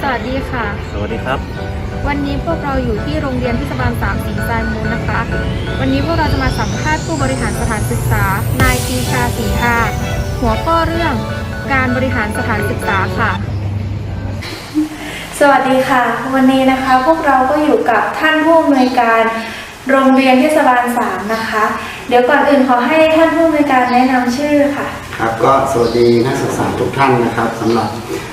สวัสดีค่ะ สวัสดีครับ วันนี้พวกเราอยู่ที่โรงเรียนเทศบาลสามสีสายมูลนะคะ วันนี้พวกเราจะมาสัมภาษณ์ผู้บริหารสถานศึกษา นายปรีชาสีทาหัวข้อเรื่องการบริหารสถานศึกษาค่ะ สวัสดีค่ะ วันนี้นะคะพวกเราก็อยู่กับท่านผู้อำนวยการโรงเรียนเทศบาลสามนะคะ เดี๋ยวก่อนอื่นขอให้ท่านผู้อำนวยการแนะนำชื่อค่ะ ครับก็สวัสดีนักศึกษาทุกท่านนะครับสำหรับ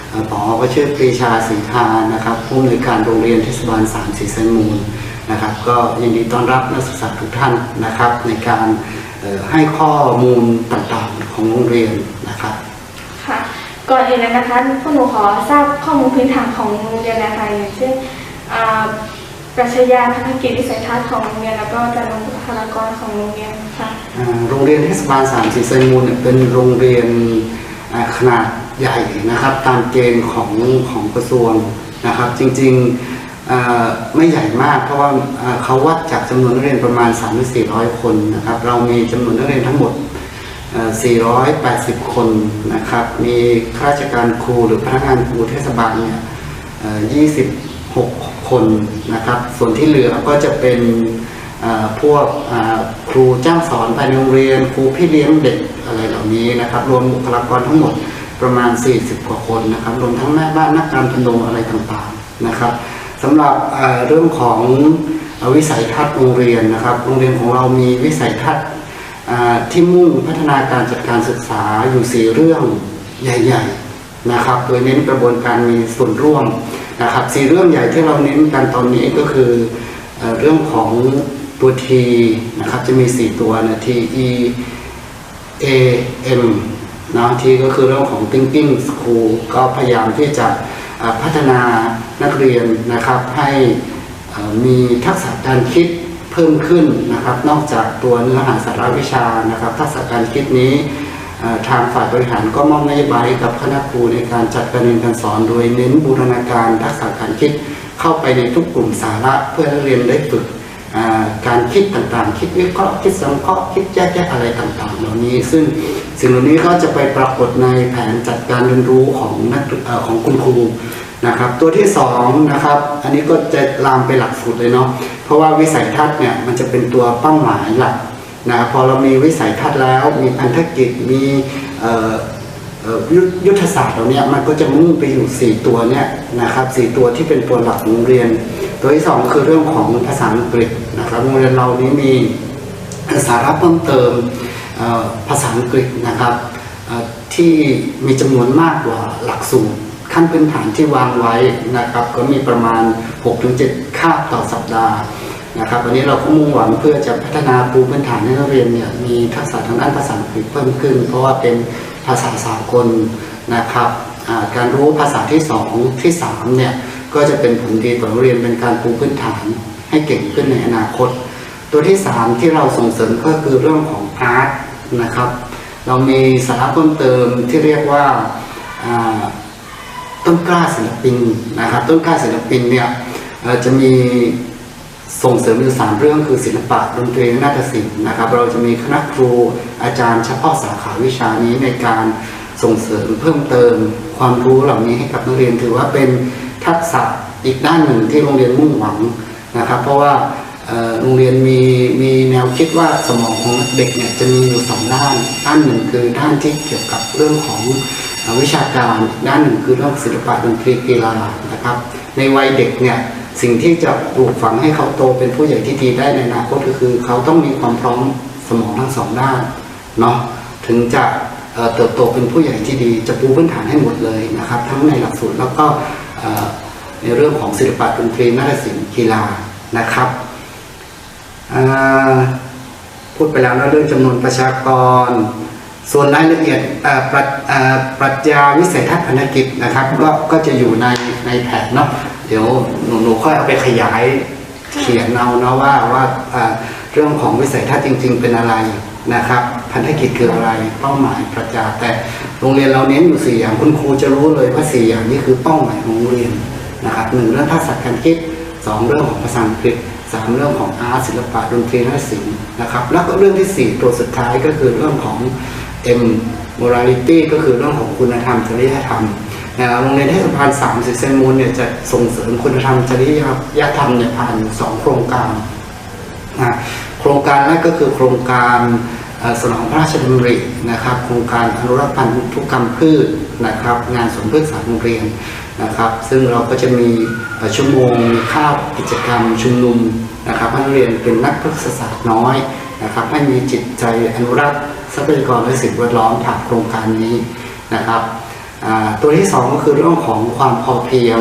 เอ่อผอก็ชื่อปรีชาศรีทานะครับผู้อำนวยการโรงเรียนเทศบาลสามศรีสันมูลนะครับก็ยินดีต้อนรับนักศึกษาทุกท่านนะครับ ในการเอ่อให้ข้อมูลต่างๆของโรงเรียนนะครับ ค่ะ ก่อนอื่นเลยนะคะพวกหนูขอทราบข้อมูลพื้นฐานของโรงเรียนนะคะอย่างเช่นอ่า ปรัชญาภารกิจวิสัยทัศน์ของโรงเรียน แล้วก็จำนวนบุคลากรของโรงเรียนค่ะโรงเรียนเทศบาลสามศรีสันมูลเนี่ยเป็นโรงเรียนขนาดใหญ่นะครับตามเกณฑ์ของของกระทรวงนะครับ จริงๆไม่ใหญ่มาก เพราะว่าเขาวัดจากจำนวนนักเรียนประมาณ 3-400 คนนะครับ เรามีจำนวนนักเรียนทั้งหมดเอ่อ480 คนนะครับ มีข้าราชการครูหรือพนักงานครูเทศบาลเนี่ยเ6 คนนะครับ ส่วนที่เหลือก็จะเป็นพวกครูจ้างสอนภายในโรงเรียน ครูพี่เลี้ยงเด็กอะไรเหล่านี้นะครับ รวมบุคลากรทั้งหมดประมาณ 40 กว่าคนนะครับรวมทั้งแม่บ้านนักการพนมอะไรต่างๆนะครับสำหรับเรื่องของวิสัยทัศน์โรงเรียนนะครับ โรงเรียนของเรามีวิสัยทัศน์ที่มุ่งพัฒนาการจัดการศึกษาอยู่ 4 เรื่องใหญ่ ๆ นะครับ โดยเน้นกระบวนการมีส่วนร่วมนะครับสี่เรื่องใหญ่ที่เราเน้นกันตอนนี้ก็คือเอเรื่องของตัว T นะครับจะมี 4 ตัวนะ T E A M นะ T ก็คือเรื่องของ thinking school ก็พยายามที่จะพัฒนานักเรียนนะครับให้มีทักษะการคิดเพิ่มขึ้นนะครับ นอกจากตัวเนื้อหาสาระวิชานะครับ ทักษะการคิดนี้ ทางฝ่ายบริหารก็มอบนโยบายกับคณะครูในการจัดการเรียนการสอน โดยเน้นบูรณาการทักษะการคิดเข้าไปในทุกกลุ่มสาระเพื่อให้นักเรียนได้ฝึกการคิดต่างๆ คิดวิเคราะห์คิดสังเคราะห์คิดแยกแยะอะไรต่างๆ เหล่านี้ ซึ่งสิ่งเหล่านี้ก็จะไปปรากฏในแผนจัดการเรียนรู้ของนักของคุณครูนะครับ ตัวที่สองนะครับ อันนี้ก็จะลามไปหลักสูตรเลยเนาะเพราะว่าวิสัยทัศน์เนี่ยมันจะเป็นตัวเป้าหมายหลัก นะพอเรามีวิสัยทัศน์แล้ว มีพันธกิจมีออยุทธศาสตร์เราเนี่ยมันก็จะมุ่งไปอยู่ 4 ตัวเนี่ยนะครับสตัวที่เป็นตัวหลักของโรงเรียน ตัวที่ 2 คือเรื่องของภาษาอังกฤษนะครับโรงเรียนเรานี้มีสาระเพิ่มเติมภาษาอังกฤษนะครับที่มีจำนวนมากกว่าหลักสูตรขั้นพื้นฐานที่วางไว้นะครับก็มีประมาณ 6-7 คาบต่อสัปดาห์ นะครับวันนี้เราก็มุ่งหวังเพื่อจะพัฒนาปูพื้นฐานให้นักเรียนเนี่ยมีทักษะทางด้านภาษาอังกฤษเพิ่มขึ้น เพราะว่าเป็นภาษาสากลนะครับการรู้ภาษาที่สองที่สามเนี่ยก็จะเป็นผลดีต่อนักเรียนเป็นการปูพื้นฐานให้เก่งขึ้นในอนาคต ตัวที่สามที่เราส่งเสริมก็คือเรื่องของอาร์ตนะครับ เรามีสาระเพิ่มเติมที่เรียกว่าต้นกล้าศิลปินนะครับต้นกล้าศิลปินเนี่ยจะมี ส่งเสริมอยู่สามเรื่องคือศิลปะดนตรีและนาฏศิลป์นะครับ เราจะมีคณะครูอาจารย์เฉพาะสาขาวิชานี้ในการส่งเสริมเพิ่มเติมความรู้เหล่านี้ให้กับนักเรียนถือว่าเป็นทักษะอีกด้านหนึ่งที่โรงเรียนมุ่งหวังนะครับ เพราะว่าโรงเรียนมีมีแนวคิดว่าสมองของเด็กเนี่ยจะมีอยู่สองด้านด้านหนึ่งคือด้านที่เกี่ยวกับเรื่องของวิชาการ ด้านหนึ่งคือเรื่องศิลปะดนตรีกีฬานะครับ ในวัยเด็กเนี่ย สิ่งที่จะปลูกฝังให้เขาโตเป็นผู้ใหญ่ที่ดีได้ในอนาคตก็คือ เขาต้องมีความพร้อมสมองทั้งสองด้านเนาะถึงจะเติบโตเป็นผู้ใหญ่ที่ดี จะปูพื้นฐานให้หมดเลยนะครับ ทั้งในหลักสูตรแล้วก็ในเรื่องของศิลปะดนตรีนาฏศิลป์กีฬานะครับพูดไปแล้วนะเรื่องจำนวนประชากร ส่วนรายละเอียดปรัชเอ่อปรัชญาวิสัยทัศน์พันกิจนะครับ ก็ก็จะอยู่ในในแผนเนาะ ดี๋ยวหนูหนูค่อยเอาไปขยายเขียนเอาเนาะว่าว่าเอ่อเรื่องของวิสัยทัศน์จริง ๆ เป็นอะไรนะครับพันธกิจคืออะไรเป้าหมายปรัชญาแต่โรงเรียนเราเน้นอยู่สี่อย่างคุณครูจะรู้เลยว่าสี่อย่างนี้คือเป้าหมายของโรงเรียนนะครับหนึ่งเรื่องทักษะการคิดสองเรื่องของภาษาอังกฤษสามเรื่องของอาร์ตศิลปะดนตรีและศิลป์นะครับแล้วก็เรื่องที่สี่ตัวสุดท้ายก็คือเรื่องของ M morality ก็คือเรื่องของคุณธรรมจริยธรรมนะ โรงเรียนเทศบาลสามสิบเซนมูลเนี่ยจะส่งเสริมคุณธรรมจริยธรรมเนี่ยผ่านสองโครงการนะโครงการแรกก็คือโครงการสนองพระราชดำรินะครับ โครงการอนุรักษ์พันธุกรรมพืชนะครับ งานสวนพืชสารโรงเรียนนะครับ ซึ่งเราก็จะมีต่อชั่วโมงมีค่าบกิจกรรมชุมนุมนะครับให้นักเรียนเป็นนักพฤกษศาสตร์น้อยนะครับให้มีจิตใจอนุรักษ์ทรัพยากรและสิ่งแวดล้อมผ่านโครงการนี้นะครับ ตัวที่สองก็คือเรื่องของความพอเพียง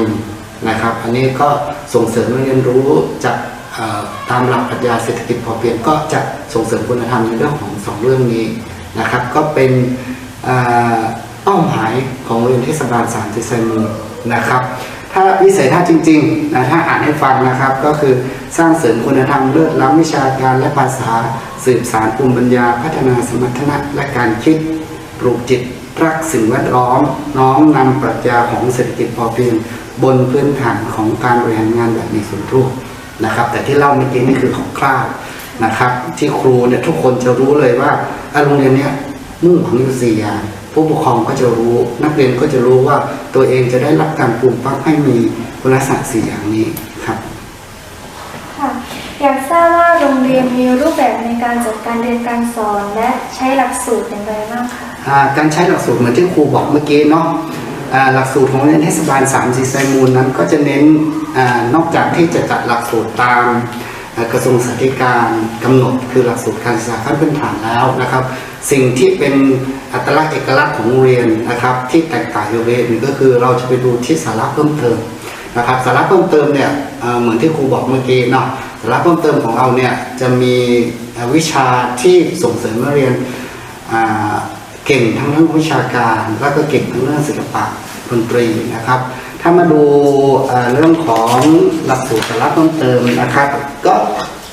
นะครับ อันนี้ก็ส่งเสริมเรียนรู้จากตามหลักปรัชญาเศรษฐกิจพอเพียงก็จะส่งเสริมคุณธรรมในเรื่องของสองเรื่องนี้นะครับ ก็เป็นเป้าหมายของโรงเรียนเทศบาลสามสิไซมูนะครับ ถ้าวิสัยทัศน์จริงๆนะถ้าอ่านให้ฟังนะครับ ก็คือสร้างเสริมคุณธรรมเลิศล้ำวิชาการและภาษา สืบสารภูมิปัญญา พัฒนาสมรรถนะและการคิดปลูกจิต รักสิ่งแวดล้อม น้อมนำปรัชญาของเศรษฐกิจพอเพียงบนพื้นฐานของการบริหารงานแบบมีส่วนร่วมนะครับ แต่ที่เล่าเมื่อกี้นี่คือของคร่าวนะครับ ที่ครูเนี่ยทุกคนจะรู้เลยว่าโรงเรียนเนี้ยมุ่งหวังอยู่สี่อย่าผู้ปกครองก็จะรู้ นักเรียนก็จะรู้ว่าตัวเองจะได้รับการปลูกปั้มให้มีคุณลักษณะสี่อย่างนี้ครับค่ะอยากทราบว่าโรงเรียนมีรูปแบบในการจัดการเรียนการสอนและใช้หลักสูตรอย่างไรบ้างคะ การใช้หลักสูตรเหมือนที่ครูบอกเมื่อกี้เนาะหลักสูตรของโรงเรียนเทศบาล3สีไซมูลนั้นก็จะเน้นอนอกจากที่จะจัดหลักสูตรตามกระทรวงศึกษาธิการกำหนดคือหลักสูตรการศึกษาขั้นพื้นฐานแล้วนะครับ สิ่งที่เป็นอัตลักษณ์เอกลักษณ์ของโรงเรียนนะครับ ที่แตกต่างจากโรงเรียนอื่นก็คือเราจะไปดูที่สาระเพิ่มเติมนะครับ สาระเพิ่มเติมเนี่ยเหมือนที่ครูบอกเมื่อกี้เนาะสาระเพิ่มเติมของเราเนี่ยจะมีวิชาที่ส่งเสริมนักเรียน เก่งทั้งเรื่องวิชาการ แล้วก็เก่งทั้งเรื่องศิลปะดนตรีนะครับ ถ้ามาดูเรื่องของหลักสูตรสาระเพิ่มเติมนะครับ ก็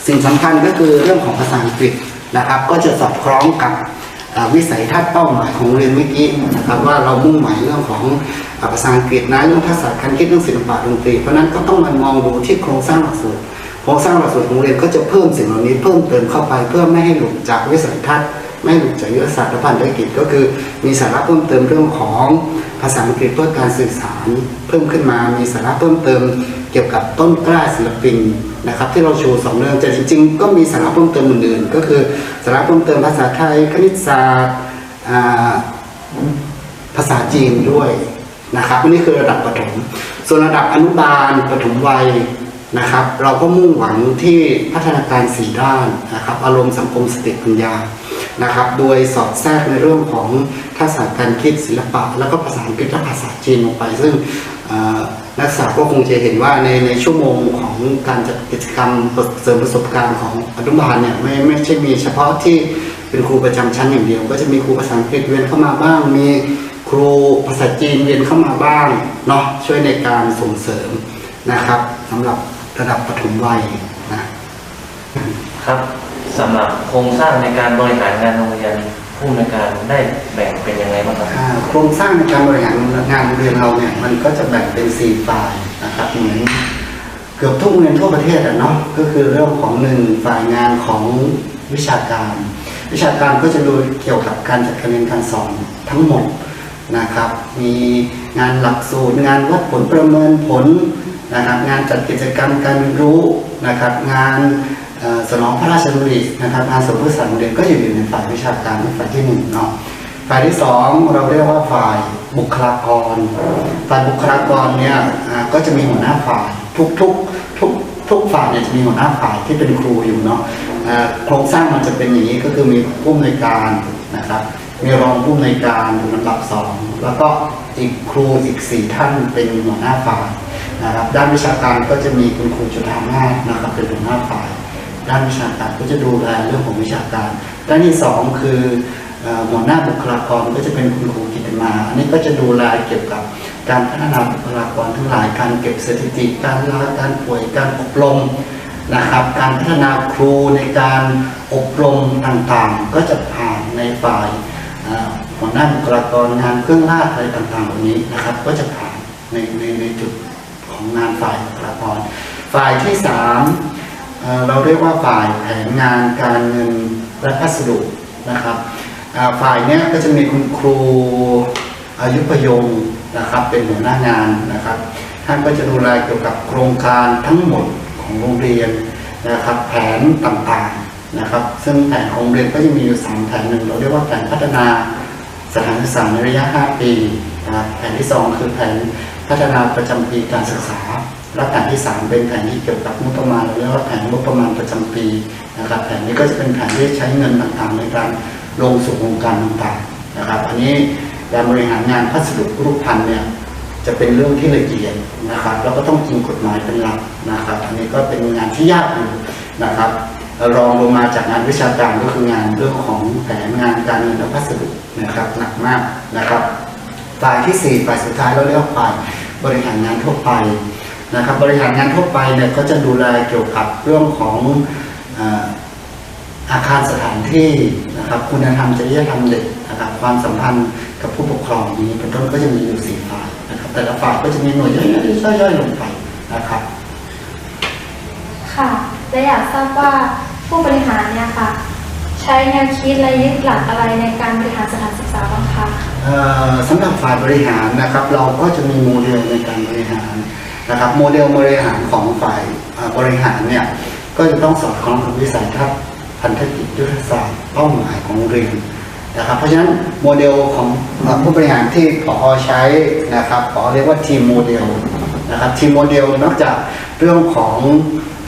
สิ่งสำคัญก็คือเรื่องของภาษาอังกฤษนะครับ ก็จะสอดคล้องกับวิสัยทัศน์เป้าหมายของเรียนเมื่อกี้นะครับว่าเรามุ่งหมายเรื่องของภาษาอังกฤษนะเรื่องภาษาการคิดเรื่องศิลปะดนตรีเพราะนั้นก็ต้องมามองดูที่โครงสร้างหลักสูตรโครงสร้างหลักสูตรของโรงเรียนก็จะเพิ่มสิ่งเหล่านี้เพิ่มเติมเข้าไปเพื่อไม่ให้หลุดจากวิสัยทัศน์ ไม่หลุดจากยุทธศาสตร์และพันธกิจก็คือ มีสาระเพิ่มเติมเรื่องของภาษาอังกฤษเพื่อการสื่อสารเพิ่มขึ้นมา มีสาระเพิ่มเติม เกี่ยวกับต้นกล้าศิลปินนะครับ ที่เราโชว์สองเรื่องแต่จริง ๆ ก็มีสาระเพิ่มเติมอื่นๆ ก็คือสาระเพิ่มเติมภาษาไทยคณิตศาสตร์ภาษาจีนด้วยนะครับนี่คือระดับประถม ส่วนระดับอนุบาลประถมวัยนะครับ เราก็มุ่งหวังที่พัฒนาการสี่ด้านนะครับ อารมณ์สังคมสติปัญญา นะครับ โดยสอดแทรกในเรื่องของทักษะการคิดศิลปะ แล้วก็ภาษาอังกฤษและภาษาจีนลงไป ซึ่งนักศึกษาก็คงจะเห็นว่าในในชั่วโมงของการจัดกิจกรรมเสริมประสบการณ์ของอนุบาลเนี่ยไม่ไม่ใช่มีเฉพาะที่เป็นครูประจำชั้นอย่างเดียว ก็จะมีครูภาษาอังกฤษเวียนเข้ามาบ้าง มีครูภาษาจีนเวียนเข้ามาบ้างเนาะช่วยในการส่งเสริมนะครับสำหรับระดับปฐมวัยนะครับ สำหรับโครงสร้างในการบริหารงานโรงเรียนผู้อำนวยการได้แบ่งเป็นยังไงบ้างครับอ่าโครงสร้างในการบริหารงานโรงเรียนเราเนี่ยมันก็จะแบ่งเป็นสี่ฝ่ายนะครับเหมือนเกือบทุกโรงเรียนทั่วประเทศอะเนาะก็คือเรื่องของหนึ่งฝ่ายงานของวิชาการ วิชาการก็จะดูเกี่ยวกับการจัดการเรียนการสอนทั้งหมดนะครับมีงานหลักสูตรงานวัดผลประเมินผลนะครับงานจัดกิจกรรมการเรียนรู้นะครับงาน สนองพระราชดำรินะครับงานสมรสารโรงเรียนก็อยู่ในฝ่ายวิชาการฝ่ายที่หนึ่งเนาะฝ่ายที่สองเราเรียกว่าฝ่ายบุคลากร ฝ่ายบุคลากรเนี่ยก็จะมีหัวหน้าฝ่ายทุกทุกทุกทุกฝ่ายเนี่ยจะมีหัวหน้าฝ่ายที่เป็นครูอยู่เนาะโครงสร้างมันจะเป็นอย่างนี้ก็คือมีผู้อำนวยการนะครับมีรองผู้อำนวยการอยู่ลำดับสองแล้วก็อีกครูอีกสี่ท่านเป็นหัวหน้าฝ่ายนะครับด้านวิชาการก็จะมีคุณครูจุฑามาศนะครับเป็นหัวหน้าฝ่าย ด้านวิชาการก็จะดูแลเรื่องของวิชาการด้านที่สองคือหัวหน้าบุคลากรก็จะเป็นคุณครูกิตมา อันนี้ก็จะดูแลเกี่ยวกับการพัฒนาบุคลากรทั้งหลาย การเก็บสถิติ การลาการป่วย การอบรมนะครับ การพัฒนาครูในการอบรมต่างๆ ก็จะผ่านในฝ่ายหัวหน้าบุคลากรงานเครื่องราชอะไรต่างๆเหล่านี้นะครับ ก็จะผ่านในในในจุดของงานฝ่ายบุคลากร ฝ่ายที่สาม เราเรียกว่าฝ่ายแผนงานการเงินและพัสดุนะครับฝ่ายนี้ก็จะมีคุณครูอายุพยงนะครับเป็นหัวหน้างานนะครับ ท่านก็จะดูแลเกี่ยวกับโครงการทั้งหมดของโรงเรียนนะครับ แผนต่างๆนะครับ ซึ่งแผนของโรงเรียนก็จะมีอยู่สามแผนหนึ่งเราเรียกว่าแผนพัฒนาสถานศึกษาในระยะ 5 ปีนะครับแผนที่สองคือแผนพัฒนาประจำปีการศึกษา และแผนที่ 3 เป็นแผนที่เกี่ยวกับงบประมาณเราเรียกว่าแผนงบประมาณประจำปีนะครับแผนนี้ก็จะเป็นแผนที่ใช้เงินต่างๆ ในการลงสู่โครงการต่างๆนะครับอันนี้การบริหารงานพัสดุรูปพันธ์เนี่ยจะเป็นเรื่องที่ละเอียดนะครับแล้วก็ต้องอิงกฎหมายเป็นหลักนะครับ อันนี้ก็เป็นงานที่ยากอยู่นะครับรองลงมาจากงานวิชาการก็คืองานเรื่องของแผนงานการเงินและพัสดุนะครับหนักมากนะครับฝ่ายที่4ฝ่ายสุดท้ายเราเรียกว่าฝ่ายบริหารงานทั่วไป นะครับบริหารงานทั่วไปเนี่ยก็จะดูแลเกี่ยวกับเรื่องของเอ่ออาคารสถานที่นะครับคุณธรรมจริยธรรมเด็กนะครับความสัมพันธ์กับผู้ปกครองนี้เป็นต้นก็จะมีอยู่สี่ฝ่ายนะครับแต่ละฝ่ายก็จะมีหน่วยย่อยๆย่อยๆลงไปนะครับค่ะและอยากทราบว่าผู้บริหารเนี่ยค่ะใช้แนวคิดและยึดหลักอะไรในการบริหารสถานศึกษาบ้างคะเอ่อสำหรับฝ่ายบริหารนะครับ เราก็จะมีโมเดลในการบริหาร นะครับโมเดลบริหารของฝ่ายบริหารเนี่ยก็จะต้องสอดคล้องกับวิสัยทัศน์พันธกิจยุทธศาสตร์เป้าหมายของโรงเรียนนะครับเพราะฉะนั้นโมเดลของผู้บริหารที่ผอใช้นะครับผอเรียกว่าทีมโมเดลนะครับทีมโมเดลนอกจากเรื่องของ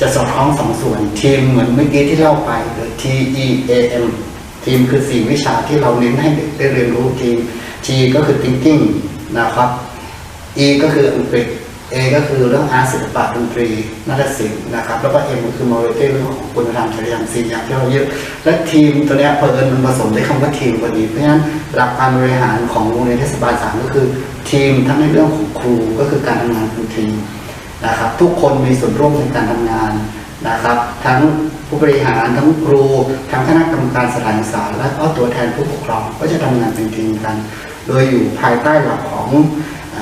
จะสอดคล้องสองส่วนทีมเหมือนเมื่อกี้ที่เล่าไปหรือ T E A M ทีมคือสี่วิชาที่เราเน้นให้เด็กได้เรียนรู้ทีม G ก็คือ thinking นะครับ E ก็คืออังกฤษ A ก็คือเรื่องอาร์ตศิลปะดนตรีนาฏศิลป์นะครับแล้วก็ M ก็คือ morality เรื่องของคุณธรรมจริยธรรมสี่อย่างที่เราเยอะและทีมตัวนี้เปิดมันผสมด้วยคำว่าทีมพอดีเพราะฉะนั้นหลักการบริหารของโรงเรียนเทศบาลสามก็คือ ทีมทั้งในเรื่องของครูก็คือการทำงานเป็นทีมนะครับทุกคนมีส่วนร่วมในการทำงานนะครับ ทั้งผู้บริหารทั้งครู ทั้งคณะกรรมการสถานศึกษาและก็ตัวแทนผู้ปกครองก็จะทำงานเป็นทีมกัน โดยอยู่ภายใต้หลักของ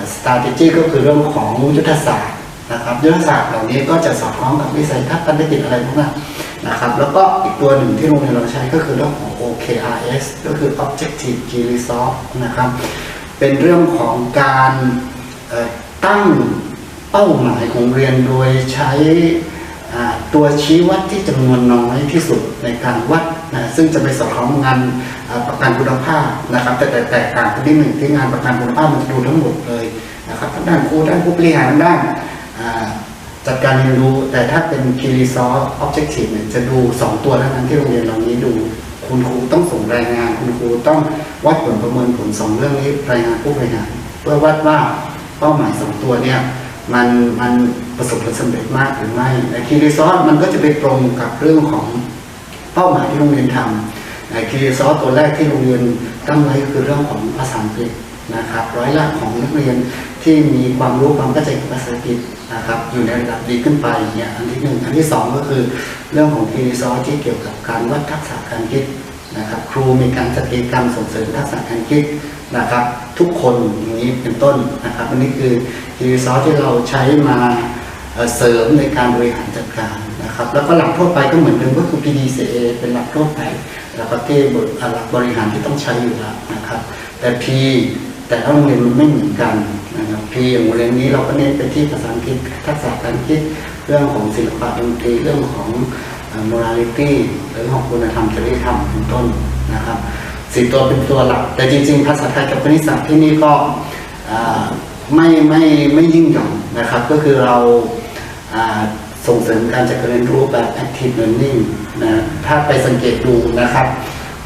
เอ่อ strategy ก็คือเรื่องของยุทธศาสตร์นะครับยุทธศาสตร์เหล่านี้ก็จะสอดคล้องกับวิสัยทัศน์พันธกิจอะไรพวกนั้นนะครับแล้วก็อีกตัวหนึ่งที่โรงเรียนเราใช้ก็คือเรื่องของ OKRS ก็คือ Objective Key Result นะครับเป็นเรื่องของการตั้งเป้าหมายของเรียนโดยใช้ตัวชี้วัดที่จำนวนน้อยที่สุดในการวัด ซึ่งจะไปสอดคล้องงานประกันคุณภาพนะครับ แต่แต่แตกต่างกันที่หนึ่งที่งานประกันคุณภาพมันจะดูทั้งหมดเลยนะครับทั้งด้านครูด้านผู้บริหารด้านจัดการเรียนรู้ แต่ถ้าเป็น Key Result Objective เนี่ยจะดู 2 ตัวเท่านั้นที่โรงเรียนเรานี้ดู คุณครูต้องส่งรายงาน คุณครูต้องวัดผลประเมินผลสองเรื่องนี้รายงานผู้บริหารเพื่อวัดว่าเป้าหมายสองตัวเนี่ยมันมันประสบผลสำเร็จมากหรือไม่ในคีรีซอสมันก็จะไปตรงกับเรื่องของ เป้าหมายที่โรงเรียนทำในคีรีซอสตัวแรกที่โรงเรียนตั้งไว้คือเรื่องของภาษาอังกฤษนะครับร้อยละของนักเรียนที่มีความรู้ความเข้าใจภาษาอังกฤษนะครับอยู่ในระดับดีขึ้นไปเนี่ยอันที่หนึ่งอันที่สองก็คือเรื่องของคีรีซอสที่เกี่ยวกับการวัดทักษะการคิดนะครับครูมีการจัดกิจกรรมส่งเสริมทักษะการคิดนะครับ ทุกคนอย่างนี้เป็นต้นนะครับอันนี้คือคีรีซอสที่เราใช้มาเสริมในการบริหารจัดการ นะครับแล้วก็หลักทั่วไปก็เหมือนเดิมก็คือ PDCA เป็นหลักทั่วไปแล้วก็ที่บริหลักบริหารที่ต้องใช้อยู่แล้วนะครับ แต่ P แต่ละโรงเรียนมันไม่เหมือนกันนะครับ P อย่างโรงเรียนนี้เราก็เน้นไปที่ภาษาอังกฤษทักษะการคิดเรื่องของศิลปะดนตรีเรื่องของม o r a l i t y หรือของคุณธรรมจริยธรรมเป็นต้นนะครับสี่ตัวเป็นตัวหลัก แต่จริง ๆ ภาษาไทยกับคณิตศาสตร์ที่นี่ก็ไม่ไม่ไม่ยิ่งหย่อนนะครับ ก็คือเรา ส่งเสริมการจัดการเรียนรู้แบบ active learning นะถ้าไปสังเกตดูนะครับ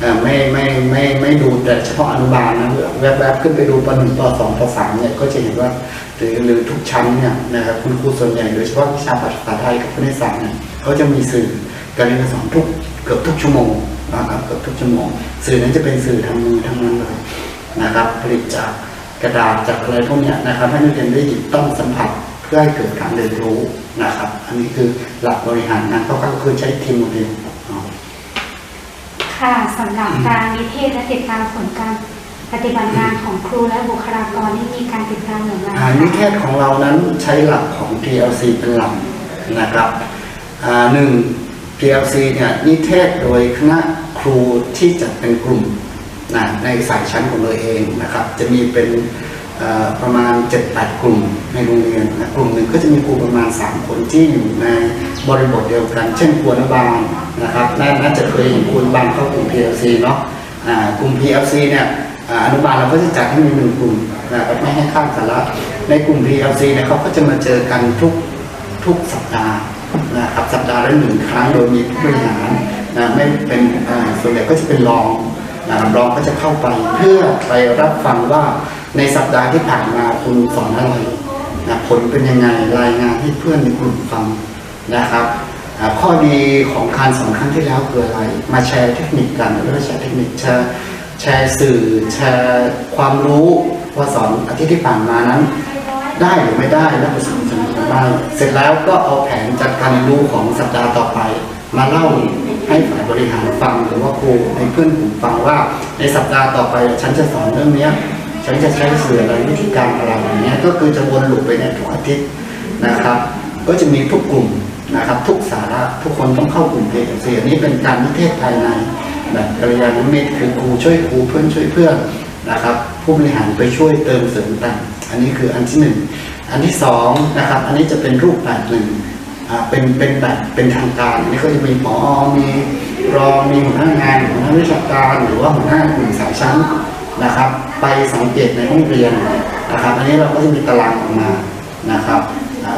อ่ไม่ไม่ไม่ไม่ดูแต่เฉพาะอนุบาลนะแวบๆขึ้นไปดูปหนึ่งปสองปสามเนี่ยก็จะเห็นว่าหรือหรือทุกชั้นเนี่ยนะครับคุณครูส่วนใหญ่โดยเฉพาะวิชาภาษาไทยกับคณิตศาสตร์เนี่ยเขาจะมีสื่อการเรียนการสอนทุกเกือบทุกชั่วโมงนะครับเกือบทุกชั่วโมง สื่อนั้นจะเป็นสื่อทางมือทั้งนั้นเลยนะครับผลิตจากกระดาษจากอะไรพวกเนี้ยนะครับให้นักเรียนได้หยิบต้องสัมผัสเพื่อให้เกิดการเรียนรู้ นะครับ อันนี้คือหลักบริหารงานเขาก็คือใช้ทีมโมเดลอ๋อค่ะสำหรับการนิเทศและติดตามผลการปฏิบัติงานของครูและบุคลากรที่มีการติดตามอย่างไรอ่านิเทศของเรานั้นใช้หลักของ TLC เป็นหลักนะครับอ่าหนึ่ง PLC เนี่ยนิเทศโดยคณะครูที่จัดเป็นกลุ่มนะในสายชั้นของตัวเองนะครับ จะมีเป็นเอ่อ ประมาณ 7-8 กลุ่มในโรงเรียนนะกลุ่มหนึ่งก็จะมีครูประมาณ 3 คนที่อยู่ในบริบทเดียวกัน เช่นครูอนุบาลนะครับน่าจะเคยเห็นครูอนุบาลเข้ากลุ่ม PLC เนาะกลุ่ม PLC เนี่ยอนุบาลเราก็จะจัดให้มีหนึ่งกลุ่มนะครับไม่ให้ข้ามสาระในกลุ่ม PLC เนี่ยเขาก็จะมาเจอกันทุกทุกสัปดาห์นะครับสัปดาห์ละหนึ่งครั้งโดยมีผู้บริหารนะไม่เป็นส่วนใหญ่ก็จะเป็นรองนะรองก็จะเข้าไปเพื่อไปรับฟังว่า ในสัปดาห์ที่ผ่านมาคุณสอนอะไรนะผลเป็นยังไงรายงานให้เพื่อนในกลุ่มฟังนะครับข้อดีของการสอนครั้งที่แล้วคืออะไร มาแชร์เทคนิคกันแล้วแชร์เทคนิคแชร์แชร์สื่อแชร์ความรู้ว่าสอนอาทิตย์ที่ผ่านมานั้น ได้หรือไม่ได้และประสบความสำเร็จหรือไม่เสร็จแล้วก็เอาแผนจัดการเรียนรู้ของสัปดาห์ต่อไป มาเล่าให้ฝ่ายบริหารฟังหรือว่าครูในเพื่อนกลุ่มฟังว่าในสัปดาห์ต่อไปฉันจะสอนเรื่องเนี้ย ฉันจะใช้สื่ออะไรวิธีการอะไรอย่างเงี้ยก็คือจะวนลูปไปในทุกอาทิตย์นะครับ ก็จะมีทุกกลุ่มนะครับ ทุกสาระทุกคนต้องเข้ากลุ่มเพจเสียนี้เป็นการนิเทศภายในแบบกัลยาณมิตรคือครูช่วยครูเพื่อนช่วยเพื่อนนะครับ ผู้บริหารไปช่วยเติมเสริมแต่งอันนี้คืออันที่หนึ่งอันที่สองนะครับ อันนี้จะเป็นรูปแบบหนึ่งอ่าเป็นเป็นแบบเป็นทางการนนี้ก็จะมีหมอมีรอมีหัวหน้างานหัวหน้าวิชาการ หรือว่าหัวหน้ากลุ่มสายชั้นนะครับ ไปสังเกตในห้องเรียนนะครับอันนี้เราก็จะมีตารางออกมานะครับ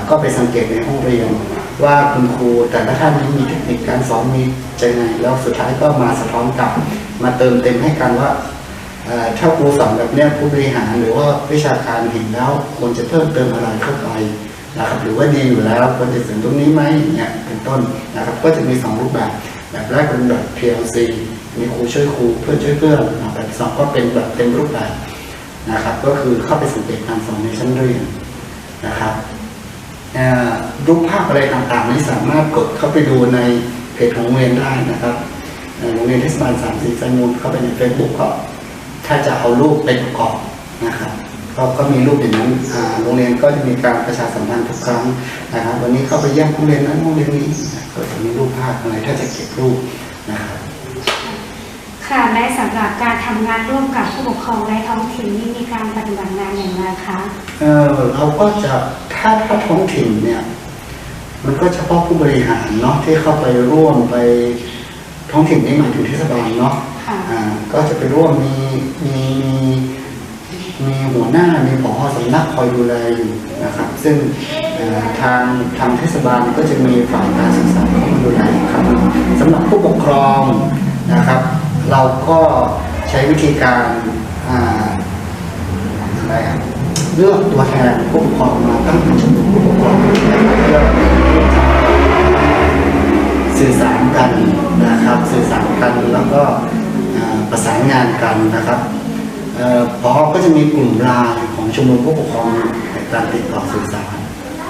ก็ไปสังเกตในห้องเรียน ว่าคุณครูแต่ละท่านนี้มีเทคนิคการสอนมีจะไงแล้วสุดท้ายก็มาสะท้อนกลับมาเติมเต็มให้กันว่าถ้าครูสอนแบบนี้ผู้บริหารหรือว่าวิชาการเห็นแล้วควรจะเพิ่มเติมอะไรเข้าไปนะครับหรือว่าดีอยู่แล้วควรจะเสริมตรงนี้ไหมอย่างเนี่ยเป็นต้นนะครับก็จะมีสองรูปแบบ แบบแรกเป็นแบบ PLC มีครูช่วยครูเพื่อนช่วยเพื่อนนะครับแบบสองก็เป็นแบบเต็มรูปแบบนะครับ ก็คือเข้าไปสังเกตการสอนในชั้นเรียนนะครับรูปภาพอะไรต่างๆนี้สามารถกดเข้าไปดูในเพจของโรงเรียนได้นะครับโรงเรียนเทศบาลสามสีไซมูลเข้าไปใน Facebook ก็ถ้าจะเอารูปไปประกอบนะครับก็ก็มีรูปอย่างนั้นโรงเรียนก็จะมีการประชาสัมพันธ์ทุกครั้งนะครับวันนี้เข้าไปเยี่ยมโรงเรียนนั้นโรงเรียนนี้ก็จะมีรูปภาพอะไรถ้าจะเก็บรูปนะครับ ค่ะและสำหรับการทำงานร่วมกับผู้ปกครองในท้องถิ่นนี่มีการปฏิบัติงานอย่างไรคะเออเราก็จะถ้าถ้าท้องถิ่นเนี่ยมันก็เฉพาะผู้บริหารเนาะที่เข้าไปร่วมไปท้องถิ่นนี่หมายถึงเทศบาลเนาะค่ะอ่าก็จะไปร่วมมีมีมีมีหัวหน้ามีผอสำนักคอยดูแลอยู่นะครับ ซึ่งเอ่อทางทางเทศบาลก็จะมีฝ่ายการศึกษาเข้ามาดูแลอีกครับสำหรับผู้ปกครองนะครับ เราก็ใช้วิธีการอะไรอะเลือกตัวแทนผู้ปกครองมาตั้งเป็นชมรมผู้ปกครองเพื่อสื่อสารกันนะครับสื่อสารกันแล้วก็ประสานงานกันนะครับเอ่อพอก็จะมีกลุ่มไลน์ของชมรมผู้ปกครองในการติดต่อสื่อสาร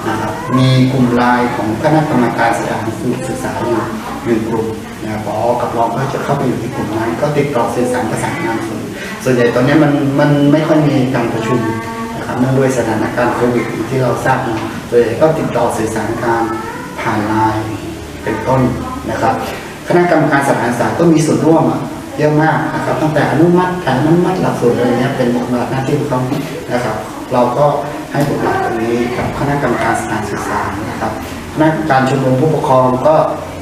นะครับ มีกลุ่มไลน์ของคณะกรรมการสถานศึกษาอยู่หนึ่งกลุ่ม นะบพอกับรองก็จะเข้าไปอยู่ที่กลุ่มนั้น ก็ติดต่อสื่อสารประสานงานส่วนส่วนใหญ่ตอนนี้มันมันไม่ค่อยมีการประชุมนะครับเนื่องด้วยสถานการณ์โควิดที่เราทราบมาส่วนใหญ่ก็ติดต่อสื่อสารการผ่านไลน์เป็นต้นนะครับ คณะกรรมการสถานศึกษาก็มีส่วนร่วมเยอะมากนะครับตั้งแต่อนุมัติแผนอนุมัติหลักสูตรอะไรเนี้ยเป็นบทบาทหน้าที่ของเขานะครับ เราก็ให้บทบาทตรงนี้กับคณะกรรมการสถานศึกษานะครับคณะกรรมการชุมรมผู้ปกครองก็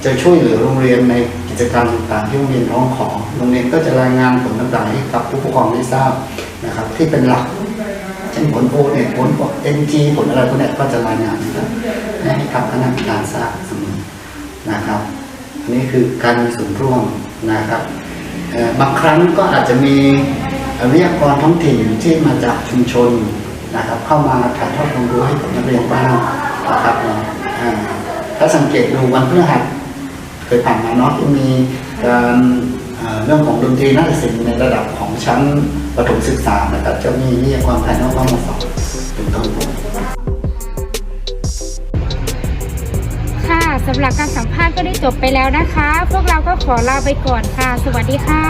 จะช่วยเหลือโรงเรียนในกิจกรรมต่างๆที่โรงเรียนร้องขอโรงเรียนก็จะรายงานผลต่างๆให้กับผู้ปกครองได้ทราบนะครับ ที่เป็นหลักเช่นผลโอเนี่ยผลเอ็นจีผลอะไรพวกนี้ก็จะรายงานนะครับให้กับคณะกรรมการทราบเสมอนะครับอันนี้คือการมีส่วนร่วมนะครับบางครั้งก็อาจจะมีวิทยากรท้องถิ่นที่มาจากชุมชนนะครับ เข้ามาถ่ายทอดความรู้ให้กับนักเรียนบ้างนะครับถ้าสังเกตดูวันพฤหัส ยผ่านมาเนาะที่มีการเรื่องของดนตรีนาฏศิลป์ในระดับของชั้นประถมศึกษานะครับจะมีวิทยากรภายนอกเข้ามาสอนเป็นต้นค่ะสำหรับการสัมภาษณ์ก็ได้จบไปแล้วนะคะ พวกเราก็ขอลาไปก่อนค่ะ สวัสดีค่ะ